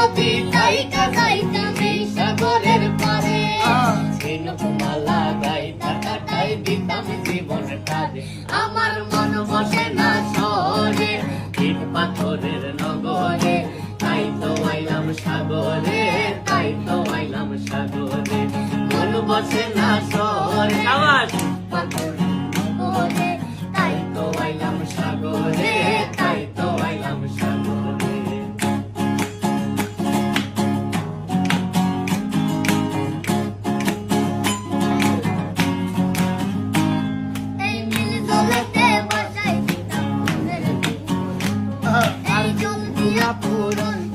যদি যাইতা যাইতা এই সাগরের পারে মালা গাইতা কাটাই দিতাম জীবনটা রে আমার মন বসে না শহরে ইট পাথরের নগরে। তাই তো আইলাম সাগরে তাই তো আইলাম সাগরে। মন বসে না শহরে আওয়াজ। পাথরের One.